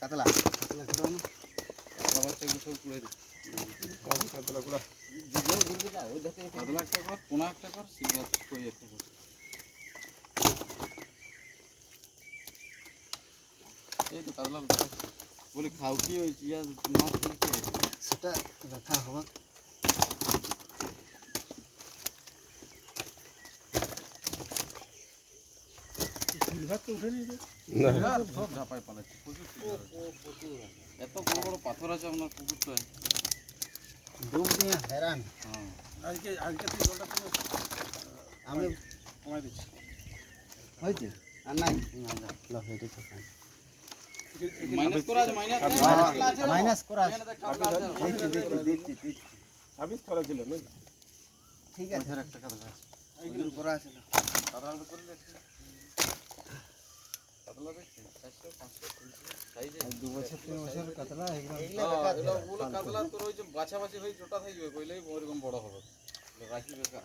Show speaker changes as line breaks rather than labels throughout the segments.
কাতলা। কাতলা না
আবার সেগুলো সব পুড়ে দিই
কাতলা গুলা
পাতলা একটা কর কোনা একটা কর সিলভার কই একটা কর। এই তো কাতলা বলি খাও কি ওই চিয়া মাছ হয়েছে?
সেটা রাখা হবে
আর। এত বড় বড় পাথর আছে আপনার পুকুরটায়
ডুব দিয়ে হেরান
হ্যাঁ
আজকে আজকে তুই জলটা
আমি
কমাই দিচ্ছি
হয়েছে আর নাই।
মাইনাস করা আছে মাইনাস
মাইনাস করা আছে। দেখছি দেখছি দেখছি দেখছি
ছাব্বিশ করা ছিল না
ঠিক আছে।
একটা কাতলা আছে।
করা আছে দু বছর তিন বছর কাতলা এগুলো
হ্যাঁ, কাতলা তোর ওই যে বাছাবাছি হয়ে জোটা থাকবে কইলেই ওরকম বড় হবে। রাখি বেকার।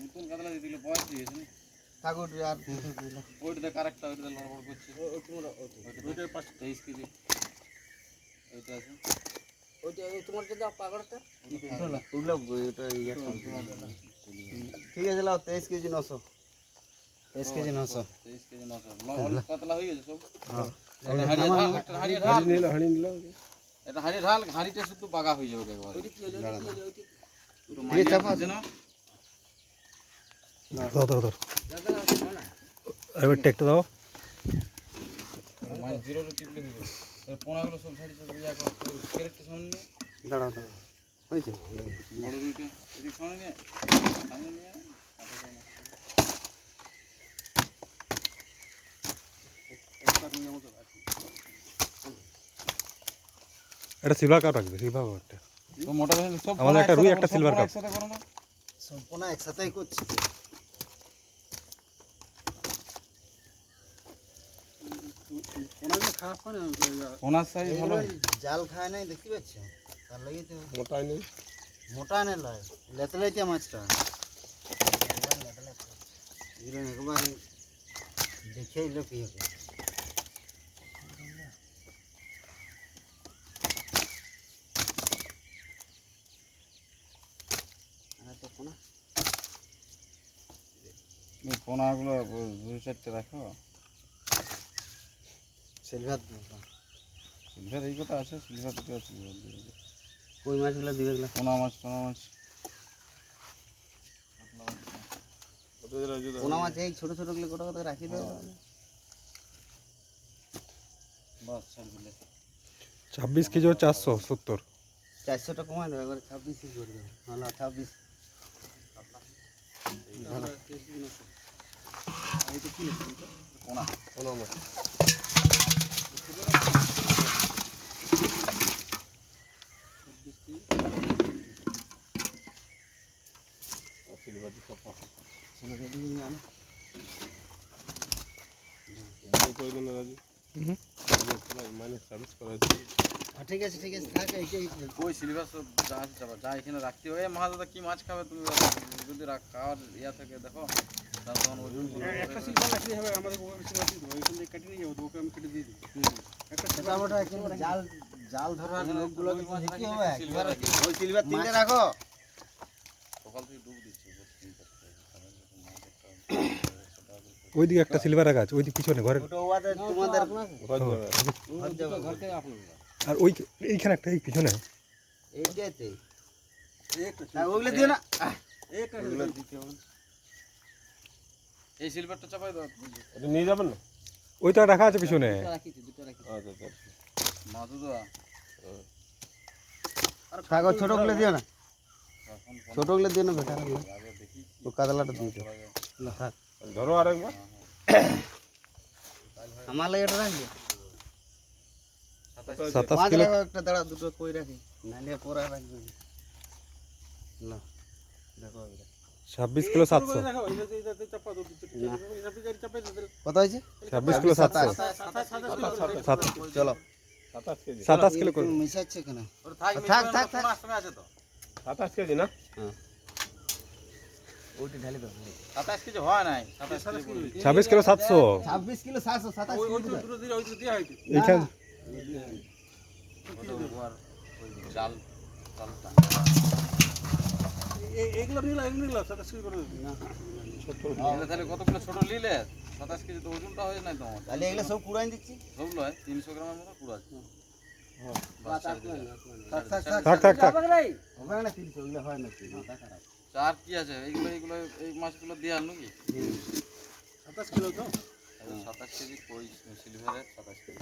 নতুন কাতলা দিয়ে দিলে বয়স দিয়েছে না
ঠাকুর আর
ওইটা দেখ ওইটা দেখ করছে। ওইটা পাঁচ তেইশ কেজি। ওইটা আছে।
ইয়ে ঠিক আছে লাও তেইশ কেজি নশো। তেইশ কেজি নশো।
তেইশ কেজি নশো। পাতলা হয়ে গেছে সব।
হ্যাঁ।
এটা হাঁড়িয়ে ঢাল হাঁড়িটা শুধু বাগা হয়ে যাবে একবার পুরো
ঠিক আছে,
মাইয়া আছে না
দাও দাও দাও এবার টেকটা দাও
মাইনাস জিরো টিপলে হয়ে যাবে এর পোনাগুলো সব ছাড়ি সব ইয়া কর ক্যারেক্টার সামনে নিয়ে
দাঁড়াও দাঁড়াও। হয়েছে?
বড় দুইটা এদিক সামনে নিয়ে সামনে নিয়ে হাতে করে নাও।
এটা সিলভার কাপ রাখবে সিলভার কাপটা
তো মোটা ধরনের সব
আমাদের
পোনা
একটা রুই,
একসাথে
একটা
করো,
silver
সব
cup।
পোনা একসাথে করো না?
সম্পূর্ণ একসাথেই করছি।
পোনার সাইজ ভালো।
জাল খায় নাই দেখতে পাচ্ছ তার লাগি তো
মোটাই নেই।
মোটা নে লয় লেতলাইতে মাছটা। এগুলো একবার দেখে এলো কি হবে।
পোনাগুলো দুই চারটে রাখো।
সিলভার
সিলভার এই কথা আছে সিলভার দুটো আছে। সিলভার
কই মাছগুলো দিবে এগুলো?
পোনা মাছ পোনা মাছ।
পোনা মাছ এই ছোট ছোটগুলো কোটা কোটা রাখি দেবে।
বাস
ছাব্বিশ কেজি চারশো সত্তর।
চারশোটা কমাই দেবে একবার ছাব্বিশ কেজি করে দেবে। ভালো ছাব্বিশ। ভালো
পোনা
কোনো মাছ। মানে সার্ভিস করা
হ্যাঁ, ঠিক আছে ঠিক আছে থাক এইটাই
ওই সিলভার সব যা আছে যাবা যা এখানে রাখতে হবে। মা দাদা কি মাছ খাবে তুমি? যদি রাখ খাওয়ার ইয়া থাকে দেখো। তার তখন ওই
একটা সিলভার রাখলেই হবে আমাদের ওকে সিলভার দিতে হবে। ওইখান থেকে কেটে নিয়ে যাব ওকে আমি কেটে দিয়ে দিই। একটা
কিন্তু জাল জাল ধরার লোকগুলো
মাছ
কি হবে?
সিলভার।
ওই সিলভার তিনটে রাখো।
সকাল থেকে ডুব দিচ্ছি বস চিন্তা করতে হবে। তাহলে যখন মাছ একটা সেটা
ওইদিকে একটা সিলভার রাখা আছে ওইদিকে পিছনে ঘরের
ঘর।
আর ওই এইখানে একটা এই পিছনে।
এইটাতে? না ওগুলো দিও না। আহ,
ওগুলো দিতে হবে।
এই সিলভারটা চাপাই দাও।
এটা নিয়ে যাবেন না?
ওইটা রাখা আছে পিছনে।
আচ্ছা আচ্ছা
মাছু দেওয়া
থাকো দিও না।
এখন
ছোটগুলো দিও না ও কাতলাটা দিয়ে না, থাক
ধরো আরেকবার।
আমার লাগে এটা রাখবে।
সাতাশ কিলো।
একটা দাঁড়া দুটো কই রাখি? নাহলে পরে রাখবে না। দেখো
ছাব্বিশ কিলো সাতশো।
দেখো এটা তো- এটা তো চাপা দাও, দুটো টিকা
না।
দেখো, এটা তো। গাড়ি চাপাই দাও, তাহলে
কত হয়েছে
ছাব্বিশ কিলো সাতশো
সাতাশ- সাতাশ কিলো করে।
সাত
চলো
সাতাশ কিলো করে
মিশাচ্ছে কেন
ওটা থাক
থাক,
মিটবে না,
থাক,
কোনো আশ্রমে আছে তো
সাতাশ কেজি না
ওইটি ঢালি দাও
সাতাশ কেজি হয় নাই সাতাশ
সাতাশ
কেজি।
কিলো।
ছাব্বিশ কিলো সাতশো।
ছাব্বিশ কিলো সাতশো সাতাশ
ওই-
কিলো
ওই দুটো- দুটো দিলে ওই দুটো দেয়া হয়তো।
এইখানে
ওটা উপর ওই জাল জালটা।
এ- এগুলো নিলাম, এগুলো নিলাম, সাতাশ কিলো করে দেবো।
এগুলো তাহলে কত কিলো ছোট নিলে সাতাশ কেজি তো ওজনটা হয়ে নাই তোমার।
তাহলে এগুলো সব পুরাই দিচ্ছি।
সব নয় তিনশো গ্রামের মতো পুরো আছে বাস ছেড়ে দিলে।
থাক থাক থাক।
থাক থাক থাক।
হবে না তিরিশ ওগুলো হয় না মাথা খারাপ।
চার কি আছে? এইগুলো এইগুলো এই মাছগুলো দেওয়ার নাকি
সাতাশ কিলো তো?
সাতাশ কেজি কই? সিলভারের সাতাশ কেজি।